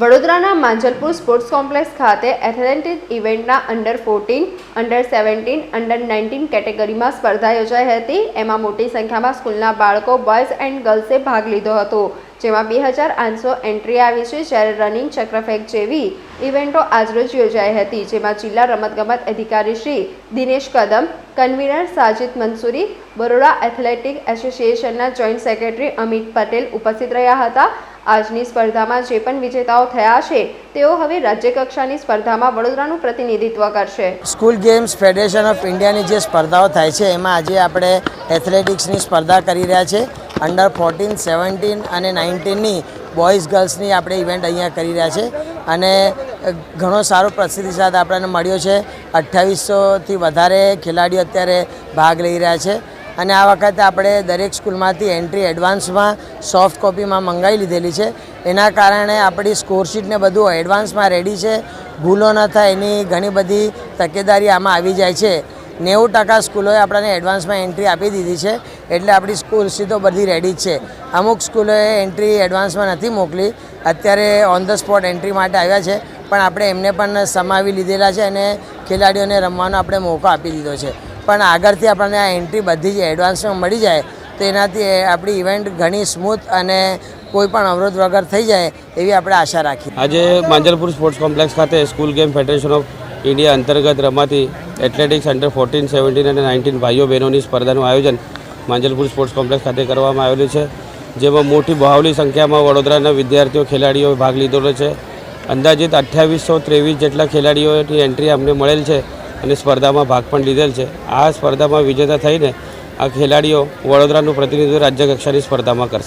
વડોદરાના Manjalpur sports complex ખાતે athletic ઇવેન્ટના under fourteen under seventeen under nineteen કેટેગરીમાં સ્પર્ધા યોજાઈ હતી. એમાં મોટી સંખ્યામાં સ્કૂલના બાળકો બોયઝ એન્ડ ગર્લ્સે ભાગ લીધો હતો. જેમાં બે હજાર આઠસો એન્ટ્રી આવી છે જ્યારે રનિંગ ચક્રફેક જેવી ઇવેન્ટો આજરોજ યોજાઈ હતી, જેમાં જિલ્લા રમતગમત અધિકારી શ્રી દિનેશ કદમ, કન્વીનર સાજિદ મંસૂરી, બરોડા એથ્લેટિક એસોસિએશનના જોઈન્ટ સેક્રેટરી અમિત પટેલ ઉપસ્થિત રહ્યા હતા. આજની સ્પર્ધામાં જે પણ વિજેતાઓ થયા છે, તેઓ હવે રાજ્યકક્ષાની સ્પર્ધામાં વડોદરાનું પ્રતિનિધિત્વ કરશે. સ્કૂલ ગેમ્સ ફેડરેશન ઓફ ઇન્ડિયાની જે સ્પર્ધાઓ થાય છે, એમાં આજે આપણે એથ્લેટિક્સની સ્પર્ધા કરી રહ્યા છે. અંડર ફોર્ટીન સેવન્ટીન અને નાઇન્ટીનની બોયઝ ગર્લ્સની આપણે ઇવેન્ટ અહીંયા કરી રહ્યા છે. અને ઘણો સારો પ્રતિસાદ આપણને મળ્યો છે. અઠ્ઠાવીસોથી વધારે ખેલાડીઓ અત્યારે ભાગ લઈ રહ્યા છે. અને આ વખતે આપણે દરેક સ્કૂલમાંથી એન્ટ્રી એડવાન્સમાં સોફ્ટ કોપીમાં મંગાવી લીધેલી છે. એના કારણે આપણી સ્કોરશીટને બધું એડવાન્સમાં રેડી છે. ભૂલો ન થાય, એની ઘણી બધી તકેદારી આમાં આવી જાય છે. નેવું ટકા સ્કૂલોએ આપણને એડવાન્સમાં એન્ટ્રી આપી દીધી છે. એટલે આપણી સ્કૂલ સીધો બધી રેડી છે. અમુક સ્કૂલોએ એન્ટ્રી એડવાન્સમાં નથી મોકલી. અત્યારે ઓન ધ સ્પોટ એન્ટ્રી માટે આવ્યા છે. પણ આપણે એમને પણ સમાવી લીધેલા છે અને ખેલાડીઓને રમવાનો આપણે મોકો આપી દીધો છે. પણ આગળથી આપણને આ એન્ટ્રી બધી જ એડવાન્સમાં મળી જાય, તો એનાથી આપણી ઇવેન્ટ ઘણી સ્મૂથ અને કોઈ પણ અવરોધ વગર થઈ જાય એવી આપણે આશા રાખી આજે માંજલપુર સ્પોર્ટ્સ કોમ્પ્લેક્સ ખાતે school game federation of India અંતર્ગત રમાતી એથ્લેટિક્સ અંડર ફોર્ટીન સેવન્ટીન અને નાઇન્ટીન ભાઈઓ બહેનોની સ્પર્ધાનું આયોજન માંજલપુર સ્પોર્ટ્સ કોમ્પ્લેક્સ ખાતે કરવામાં આવેલું છે, જેમાં મોટી બહાવલી સંખ્યામાં વડોદરાના વિદ્યાર્થીઓ ખેલાડીઓએ ભાગ લીધેલો છે. અંદાજિત અઠ્યાવીસો ત્રેવીસ જેટલા ખેલાડીઓની એન્ટ્રી અમને મળેલ છે અને સ્પર્ધામાં ભાગ પણ લીધેલ છે. આ સ્પર્ધામાં વિજેતા થઈને આ ખેલાડીઓ વડોદરાનું પ્રતિનિધિત્વ રાજ્યકક્ષાની સ્પર્ધામાં કરશે.